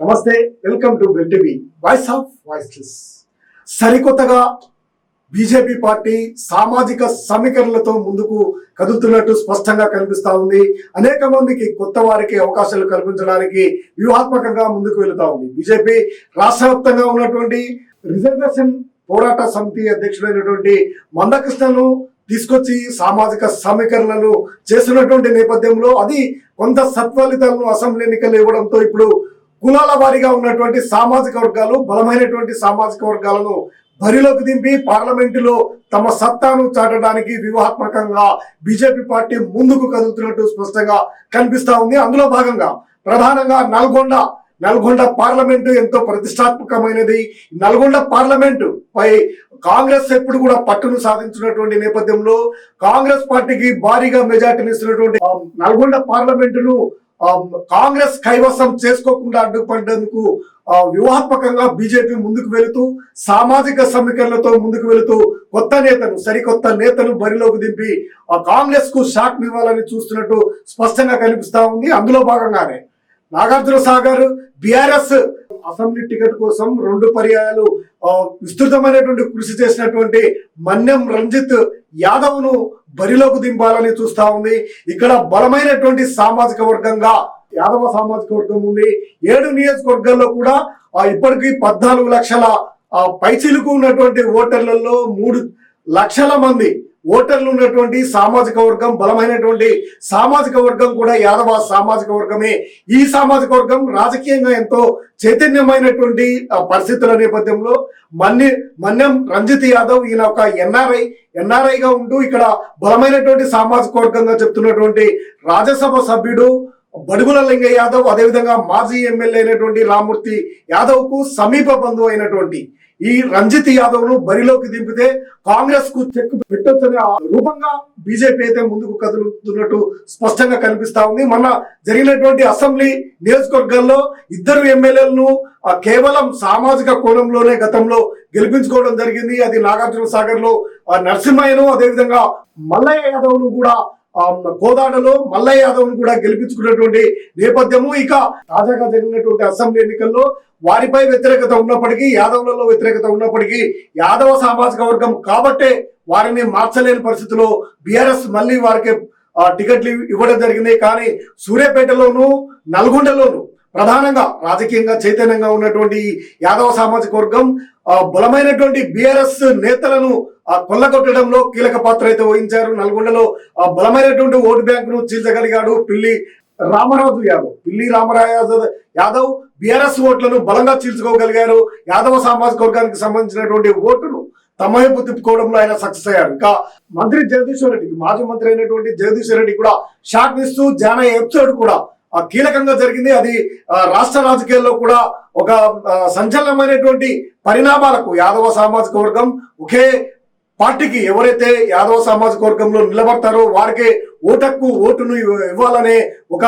నమస్తే welcome to బెల్టీవీ voice of voiceless సరికొత్తగా BJP party సామాజిక సమీకరణలతో ముందుకు కదులుతున్నట్టు స్పష్టంగా కనిపిస్తా ఉంది. అనేక మందికి కొత్త వారికి అవకాశాలు కల్పించడానికి వ్యూహాత్మకంగా ముందుకు వెళుతా ఉంది. బీజేపీ రాష్ట్ర వ్యాప్తంగా ఉన్నటువంటి రిజర్వేషన్ పోరాట సమితి అధ్యక్షుడైనటువంటి మందకృష్ణను తీసుకొచ్చి సామాజిక సమీకరణలు చేస్తున్నటువంటి నేపథ్యంలో అది కొంత సత్ఫలితాలను అసెంబ్లీ ఎన్నికలు ఇవ్వడంతో ఇప్పుడు కులాల వారీగా ఉన్నటువంటి సామాజిక వర్గాలు బలమైనటువంటి సామాజిక వర్గాలను బరిలోకి దింపి పార్లమెంటులో తమ సత్తాను చాటడానికి వ్యూహాత్మకంగా బీజేపీ పార్టీ ముందుకు కదులుతున్నట్టు స్పష్టంగా కనిపిస్తా ఉంది. అందులో భాగంగా ప్రధానంగా నల్గొండ నల్గొండ పార్లమెంటు ఎంతో ప్రతిష్టాత్మకమైనది. నల్గొండ పార్లమెంటు పై కాంగ్రెస్ ఎప్పుడు కూడా పట్టును సాధించినటువంటి నేపథ్యంలో కాంగ్రెస్ పార్టీకి భారీగా మెజార్టీని ఇస్తున్నటువంటి నల్గొండ పార్లమెంటును కాంగ్రెస్ కైవసం చేసుకోకుండా అడ్డుపడేందుకు వ్యూహాత్మకంగా బీజేపీ ముందుకు వెళుతూ సామాజిక సమీకరణలతో ముందుకు వెళుతూ కొత్త నేతను సరికొత్త నేతను బరిలోకి దింపి ఆ కాంగ్రెస్కు షాక్ ఇవ్వాలని చూస్తున్నట్టు స్పష్టంగా కనిపిస్తా ఉంది. అందులో భాగంగానే Nagarjuna Sagar BRS assembly ticket కోసం రెండు పర్యాయాలు విస్తృతమైనటువంటి కృషి చేసినటువంటి మన్యం రంజిత్ యాదవ్ను బరిలోకి దింపాలని చూస్తా ఉంది. ఇక్కడ బలమైనటువంటి సామాజిక వర్గంగా యాదవ సామాజిక వర్గం ఉంది. ఏడు నియోజకవర్గాల్లో కూడా ఆ, ఇప్పటికీ పద్నాలుగు లక్షల పైచిలుకు ఉన్నటువంటి ఓటర్లలో మూడు లక్షల మంది ఓటర్లు ఉన్నటువంటి సామాజిక వర్గం బలమైనటువంటి సామాజిక వర్గం కూడా యాదవ సామాజిక వర్గమే. ఈ సామాజిక వర్గం రాజకీయంగా ఎంతో చైతన్యమైనటువంటి పరిస్థితుల నేపథ్యంలో మన్ని మన్యం రంజిత్ యాదవ్ ఈయన ఒక ఎన్ఆర్ఐ ఎన్ఆర్ఐగా ఉంటూ ఇక్కడ బలమైనటువంటి సామాజిక వర్గంగా చెప్తున్నటువంటి రాజ్యసభ సభ్యుడు బడుగుల లింగ యాదవ్ అదేవిధంగా మాజీ ఎమ్మెల్యే అయినటువంటి రామూర్తి యాదవ్కు సమీప బంధువు అయినటువంటి ఈ రంజిత్ యాదవ్ను బరిలోకి దింపితే కాంగ్రెస్కు చెక్ పెట్టొచ్చనే ఆ రూపంగా బీజేపీ అయితే ముందుకు కదులుతున్నట్టు స్పష్టంగా కనిపిస్తా ఉంది. మొన్న జరిగినటువంటి అసెంబ్లీ నియోజకవర్గంలో ఇద్దరు ఎమ్మెల్యేలను కేవలం సామాజిక కోణంలోనే గతంలో గెలిపించుకోవడం జరిగింది. అది నాగార్జున సాగర్లో నరసింహయ్యను అదేవిధంగా మల్లయ్య యాదవ్ను కూడా కోదాడలో మల్లయ్య యాదవ్ను కూడా గెలిపించుకున్నటువంటి నేపథ్యము. ఇక తాజాగా జరిగినటువంటి అసెంబ్లీ ఎన్నికల్లో వారిపై వ్యతిరేకత ఉన్నప్పటికీ యాదవులలో వ్యతిరేకత ఉన్నప్పటికీ యాదవ సామాజిక వర్గం కాబట్టే వారిని మార్చలేని పరిస్థితిలో బీఆర్ఎస్ మళ్ళీ వారికి టికెట్లు ఇవ్వడం జరిగింది. కానీ సూర్యాపేటలోను నల్గొండలోను ప్రధానంగా రాజకీయంగా చైతన్యంగా ఉన్నటువంటి యాదవ సామాజిక వర్గం బలమైనటువంటి బీఆర్ఎస్ నేతలను ఆ, కొల్లగొట్టడంలో కీలక పాత్ర అయితే వహించారు. నల్గొండలో ఆ, బలమైనటువంటి ఓటు బ్యాంకును చీల్చగలిగాడు పిల్లి రామరాజు యాదవ్. పిల్లి రామరాజు యాదవ్ బీఆర్ఎస్ ఓట్లను బలంగా చీల్చుకోగలిగారు. యాదవ సామాజిక వర్గానికి సంబంధించినటువంటి ఓటును తమ వైపు తిప్పుకోవడంలో ఆయన సక్సెస్ అయ్యారు. ఇంకా మంత్రి జగదీశ్వర్ రెడ్డికి మాజీ మంత్రి అయినటువంటి జగదీశ్వర్ రెడ్డి కూడా షాక్ ఇస్తూ జాన ఎపిసోడ్ కూడా ఆ, కీలకంగా జరిగింది. అది రాష్ట్ర రాజకీయాల్లో కూడా ఒక సంచలనమైనటువంటి పరిణామాలకు యాదవ సామాజిక వర్గం ఒకే పార్టీకి ఎవరైతే యాదవ సామాజిక వర్గంలో నిలబడతారో వారికే ఓటక్కు ఓటును ఇవ్వాలనే ఒక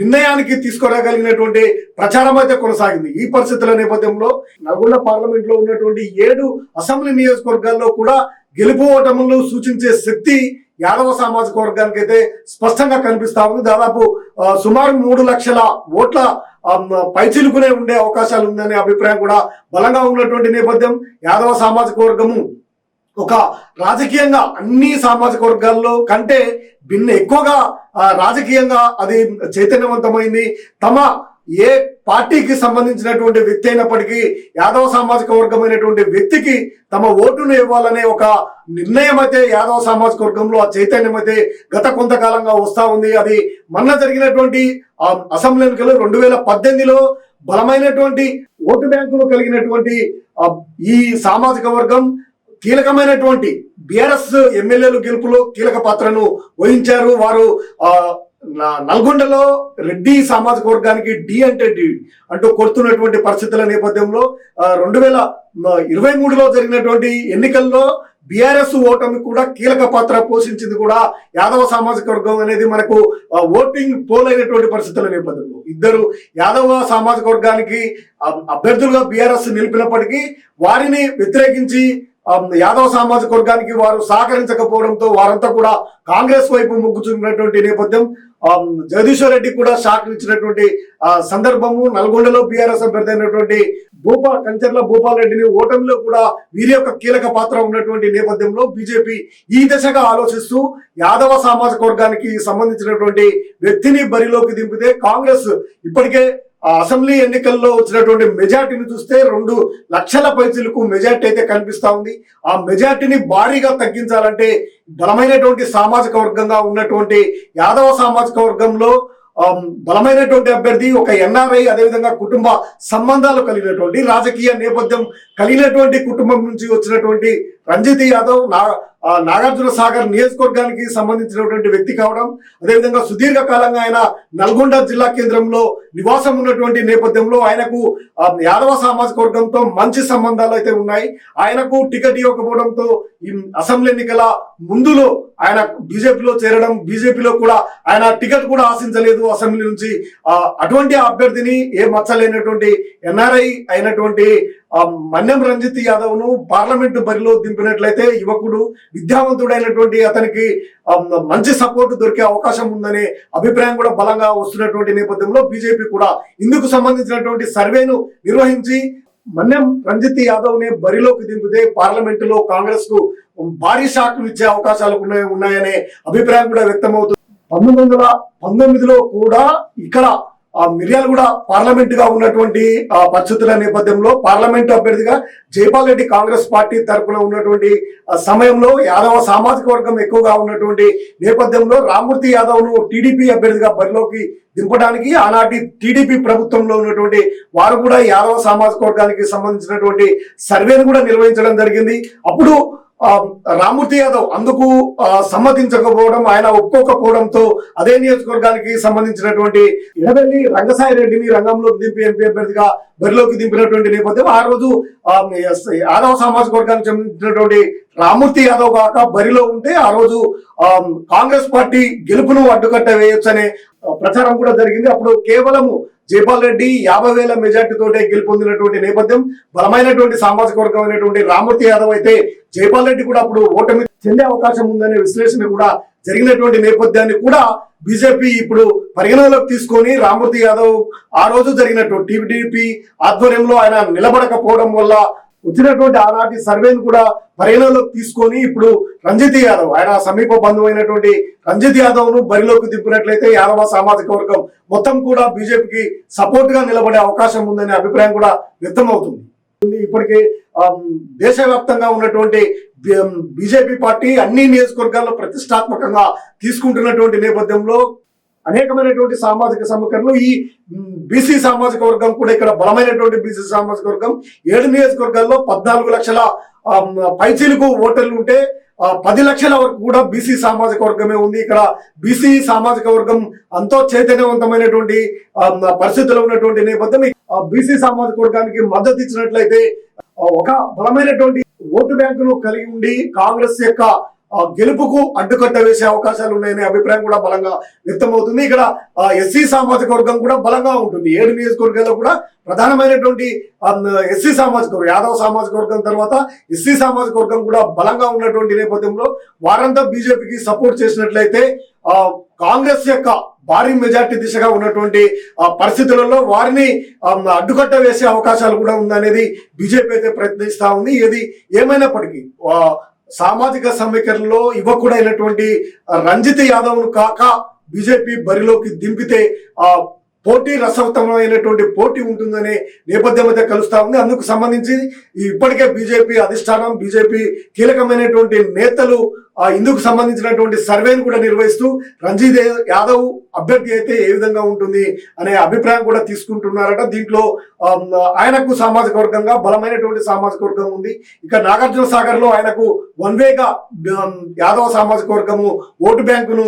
నిర్ణయానికి తీసుకురాగలిగినటువంటి ప్రచారం అయితే కొనసాగింది. ఈ పరిస్థితుల నేపథ్యంలో నల్గొండ పార్లమెంట్లో ఉన్నటువంటి ఏడు అసెంబ్లీ నియోజకవర్గాల్లో కూడా గెలుపు ఓటములను సూచించే శక్తి యాదవ సామాజిక వర్గానికి అయితే స్పష్టంగా కనిపిస్తా ఉంది. దాదాపు సుమారు మూడు లక్షల ఓట్ల పైచిలుకునే ఉండే అవకాశాలు ఉందనే అభిప్రాయం కూడా బలంగా ఉన్నటువంటి నేపథ్యం యాదవ సామాజిక వర్గము ఒక రాజకీయంగా అన్ని సామాజిక వర్గాల్లో కంటే భిన్న ఎక్కువగా రాజకీయంగా అది చైతన్యవంతమైంది. తమ ఏ పార్టీకి సంబంధించినటువంటి వ్యక్తి అయినప్పటికీ యాదవ సామాజిక వర్గమైనటువంటి వ్యక్తికి తమ ఓటును ఇవ్వాలనే ఒక నిర్ణయం అయితే యాదవ సామాజిక వర్గంలో ఆ చైతన్యం అయితే గత కొంతకాలంగా వస్తూ ఉంది. అది మొన్న జరిగినటువంటి ఆ, అసెంబ్లీ ఎన్నికలు రెండు వేల పద్దెనిమిదిలో బలమైనటువంటి ఓటు బ్యాంకులు కలిగినటువంటి ఈ సామాజిక వర్గం కీలకమైనటువంటి బిఆర్ఎస్ ఎమ్మెల్యేలు గెలుపులో కీలక పాత్రను వహించారు. వారు నల్గొండలో రెడ్డి సామాజిక వర్గానికి డి అంటే డి అంటూ కొడుతున్నటువంటి పరిస్థితుల నేపథ్యంలో రెండు వేల ఇరవై మూడులో జరిగినటువంటి ఎన్నికల్లో బీఆర్ఎస్ ఓటమి కూడా కీలక పాత్ర పోషించింది కూడా యాదవ సామాజిక వర్గం అనేది మనకు ఓటింగ్ పోల్ అయినటువంటి పరిస్థితుల నేపథ్యంలో. ఇద్దరు యాదవ సామాజిక వర్గానికి అభ్యర్థులుగా బీఆర్ఎస్ నిలిపినప్పటికీ వారిని వ్యతిరేకించి యాదవ సామాజిక వర్గానికి వారు సహకరించకపోవడంతో వారంతా కూడా కాంగ్రెస్ వైపు మొగ్గు చూపినటువంటి నేపథ్యం జగదీశ్వర్ రెడ్డి కూడా షాక్ ఇచ్చినటువంటి సందర్భము. నల్గొండలో బీఆర్ఎస్ అభ్యర్థి అయినటువంటి భూపా కంచర్ల భూపాల్ రెడ్డిని ఓటమిలో కూడా వీరి యొక్క కీలక పాత్ర ఉన్నటువంటి నేపథ్యంలో బీజేపీ ఈ దశగా ఆలోచిస్తూ యాదవ సామాజిక వర్గానికి సంబంధించినటువంటి వ్యక్తిని బరిలోకి దింపితే కాంగ్రెస్ ఇప్పటికే అసెంబ్లీ ఎన్నికల్లో వచ్చినటువంటి మెజార్టీని చూస్తే రెండు లక్షల పైసలకు మెజార్టీ అయితే కనిపిస్తూ ఉంది. ఆ మెజార్టీని భారీగా తగ్గించాలంటే బలమైనటువంటి సామాజిక వర్గంగా ఉన్నటువంటి యాదవ సామాజిక వర్గంలో బలమైనటువంటి అభ్యర్థి ఒక ఎన్ఆర్ఐ అదేవిధంగా కుటుంబ సంబంధాలు కలిగినటువంటి రాజకీయ నేపథ్యం కలిగినటువంటి కుటుంబం నుంచి వచ్చినటువంటి రంజిత్ యాదవ్ నా నాగార్జున సాగర్ నియోజకవర్గానికి సంబంధించినటువంటి వ్యక్తి కావడం అదేవిధంగా సుదీర్ఘకాలంగా ఆయన నల్గొండ జిల్లా కేంద్రంలో నివాసం ఉన్నటువంటి నేపథ్యంలో ఆయనకు యాదవ సామాజిక వర్గంతో మంచి సంబంధాలు అయితే ఉన్నాయి. ఆయనకు టికెట్ ఇవ్వకపోవడంతో ఈ అసెంబ్లీ ఎన్నికల ముందులో ఆయన బీజేపీలో చేరడం బీజేపీలో కూడా ఆయన టికెట్ కూడా ఆశించలేదు. అసెంబ్లీ నుంచి అటువంటి అభ్యర్థిని ఏ మచ్చలేనటువంటి ఎన్ఆర్ఐ అయినటువంటి మన్యం రంజిత్ యాదవ్ను పార్లమెంటు బరిలో దింపినట్లయితే యువకుడు విద్యావంతుడైనటువంటి అతనికి మంచి సపోర్ట్ దొరికే అవకాశం ఉందనే అభిప్రాయం కూడా బలంగా వస్తున్నటువంటి నేపథ్యంలో బీజేపీ కూడా ఇందుకు సంబంధించినటువంటి సర్వేను నిర్వహించి మన్యం రంజిత్ యాదవ్ని బరిలోకి దింపితే పార్లమెంటులో కాంగ్రెస్కు భారీ షాక్లు ఇచ్చే అవకాశాలు ఉన్నాయనే అభిప్రాయం కూడా వ్యక్తమవుతుంది పంతొమ్మిది వందల పంతొమ్మిదిలో కూడా ఇక్కడ మిర్యాల కూడా పార్లమెంట్గా ఉన్నటువంటి పరిస్థితుల నేపథ్యంలో పార్లమెంట్ అభ్యర్థిగా జైపాల్ రెడ్డి కాంగ్రెస్ పార్టీ తరఫున ఉన్నటువంటి ఆ సమయంలో యాదవ సామాజిక వర్గం ఎక్కువగా ఉన్నటువంటి నేపథ్యంలో రామూర్తి యాదవ్ను టీడీపీ అభ్యర్థిగా బరిలోకి దింపడానికి ఆనాటి టీడీపీ ప్రభుత్వంలో ఉన్నటువంటి వారు కూడా యాదవ సామాజిక వర్గానికి సంబంధించినటువంటి సర్వేను కూడా నిర్వహించడం జరిగింది. అప్పుడు ఆ, యాదవ్ అందుకు ఆ, సమ్మతించకపోవడం ఆయన ఒప్పుకోకపోవడంతో అదే నియోజకవర్గానికి సంబంధించినటువంటి ఎడవెల్లి రంగసాయి రెడ్డిని రంగంలోకి దింపి ఎంపీ అభ్యర్థిగా బరిలోకి దింపినటువంటి నేపథ్యం ఆ రోజు ఆ, యాదవ సామాజిక వర్గానికి సంబంధించినటువంటి రామూర్తి యాదవ్ కాక బరిలో ఉంటే ఆ రోజు కాంగ్రెస్ పార్టీ గెలుపును అడ్డుకట్ట వేయొచ్చు అనే ప్రచారం కూడా జరిగింది. అప్పుడు కేవలము జైపాల్ రెడ్డి యాభై వేల మెజార్టీతోటే గెలుపొందినటువంటి నేపథ్యం బలమైనటువంటి సామాజిక వర్గం అయినటువంటి యాదవ్ అయితే జైపాల్ రెడ్డి కూడా అప్పుడు ఓటమి చెందే అవకాశం ఉందనే విశ్లేషణ కూడా జరిగినటువంటి నేపథ్యాన్ని కూడా బీజేపీ ఇప్పుడు పరిగణనలోకి తీసుకొని రామూర్తి యాదవ్ ఆ రోజు జరిగినటువంటి టీడీపీ ఆధ్వర్యంలో ఆయన నిలబడకపోవడం వల్ల వచ్చినటువంటి ఆనాటి సర్వేను కూడా పరిగణలోకి తీసుకొని ఇప్పుడు రంజిత్ యాదవ్ ఆయన సమీప బంధువు అయినటువంటి రంజిత్ యాదవ్ను బరిలోకి దింపినట్లయితే యాదవ సామాజిక వర్గం మొత్తం కూడా బీజేపీకి సపోర్ట్గా నిలబడే అవకాశం ఉందనే అభిప్రాయం కూడా వ్యక్తమవుతుంది ఇప్పటికే దేశవ్యాప్తంగా ఉన్నటువంటి బీజేపీ పార్టీ అన్ని నియోజకవర్గాల్లో ప్రతిష్టాత్మకంగా తీసుకుంటున్నటువంటి నేపథ్యంలో అనేకమైనటువంటి సామాజిక సమీకరణలు ఈ బీసీ సామాజిక వర్గం కూడా ఇక్కడ బలమైనటువంటి బీసీ సామాజిక వర్గం. ఏడు నియోజకవర్గాల్లో పద్నాలుగు లక్షల పైచీలకు ఓటర్లు ఉంటే పది లక్షల వరకు కూడా బీసీ సామాజిక వర్గమే ఉంది. ఇక్కడ బీసీ సామాజిక వర్గం ఎంతో చైతన్యవంతమైనటువంటి పరిస్థితుల్లో ఉన్నటువంటి నేపథ్యం. బీసీ సామాజిక వర్గానికి మద్దతు ఇచ్చినట్లయితే ఒక బలమైనటువంటి ఓటు బ్యాంకును కలిగి ఉండి కాంగ్రెస్ యొక్క గెలుపుకు అడ్డుకట్ట వేసే అవకాశాలు ఉన్నాయనే అభిప్రాయం కూడా బలంగా వ్యక్తమవుతుంది. ఇక్కడ ఎస్సీ సామాజిక వర్గం కూడా బలంగా ఉంటుంది. ఏడు నియోజకవర్గాల్లో కూడా ప్రధానమైనటువంటి ఎస్సీ సామాజిక వర్గం యాదవ్ సామాజిక వర్గం తర్వాత ఎస్సీ సామాజిక వర్గం కూడా బలంగా ఉన్నటువంటి నేపథ్యంలో వారంతా బీజేపీకి సపోర్ట్ చేసినట్లయితే ఆ, కాంగ్రెస్ యొక్క భారీ మెజార్టీ దిశగా ఉన్నటువంటి ఆ, పరిస్థితులలో వారిని అడ్డుకట్ట వేసే అవకాశాలు కూడా ఉందనేది బీజేపీ అయితే ప్రయత్నిస్తా ఉంది. ఏది ఏమైనప్పటికీ సామాజిక సమీకరణలో యువకుడైనటువంటి రంజిత్ యాదవ్ను కాక బీజేపీ బరిలోకి దింపితే ఆ పోటీ రసవతమైనటువంటి పోటీ ఉంటుందనే నేపథ్యం అయితే కలుస్తా ఉంది. అందుకు సంబంధించి ఇప్పటికే బీజేపీ అధిష్టానం బీజేపీ కీలకమైనటువంటి నేతలు ఇందుకు సంబంధించినటువంటి సర్వేను కూడా నిర్వహిస్తూ రంజిత్ యాదవ్ అభ్యర్థి అయితే ఏ విధంగా ఉంటుంది అనే అభిప్రాయం కూడా తీసుకుంటున్నారట. దీంట్లో ఆయనకు సామాజిక వర్గంగా బలమైనటువంటి సామాజిక వర్గం ఉంది. ఇక నాగార్జున సాగర్లో ఆయనకు వన్ వేగా యాదవ సామాజిక వర్గము ఓటు బ్యాంకును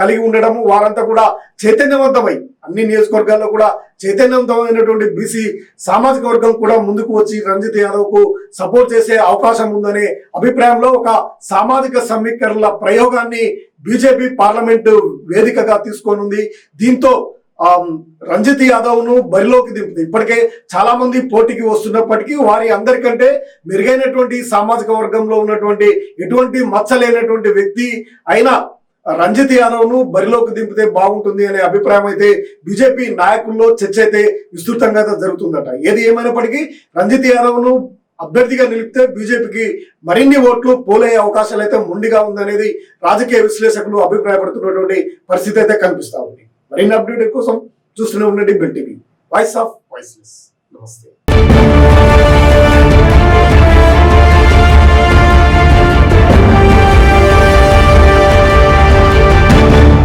కలిగి ఉండడము వారంతా కూడా చైతన్యవంతమై అన్ని నియోజకవర్గాల్లో కూడా చైతన్యవంతమైనటువంటి బీసీ సామాజిక వర్గం కూడా ముందుకు వచ్చి రంజిత్ యాదవ్కు సపోర్ట్ చేసే అవకాశం ఉందనే అభిప్రాయంలో ఒక సామాజిక సమీకరణల ప్రయోగాన్ని బీజేపీ పార్లమెంటు వేదికగా తీసుకోనుంది. దీంతో రంజిత్ యాదవ్ను బరిలోకి దింపుతుంది. ఇప్పటికే చాలా మంది పోటీకి వస్తున్నప్పటికీ వారి అందరికంటే మెరుగైనటువంటి సామాజిక వర్గంలో ఉన్నటువంటి ఎటువంటి మచ్చలేనటువంటి వ్యక్తి అయినా రంజిత్ యాదవ్ను బరిలోకి దింపితే బాగుంటుంది అనే అభిప్రాయం అయితే బీజేపీ నాయకుల్లో చర్చ అయితే విస్తృతంగా అయితే జరుగుతుందట. ఏది ఏమైనప్పటికీ రంజిత్ యాదవ్ను అభ్యర్థిగా నిలిపితే బీజేపీకి మరిన్ని ఓట్లు పోలయ్యే అవకాశాలు అయితే ముండిగా ఉందనేది రాజకీయ విశ్లేషకులు అభిప్రాయపడుతున్నటువంటి పరిస్థితి అయితే కనిపిస్తా ఉంది. మరిన్ని అప్డేట్ కోసం చూస్తూనే ఉండండి Bell TV. Voice of voiceless. నమస్తే.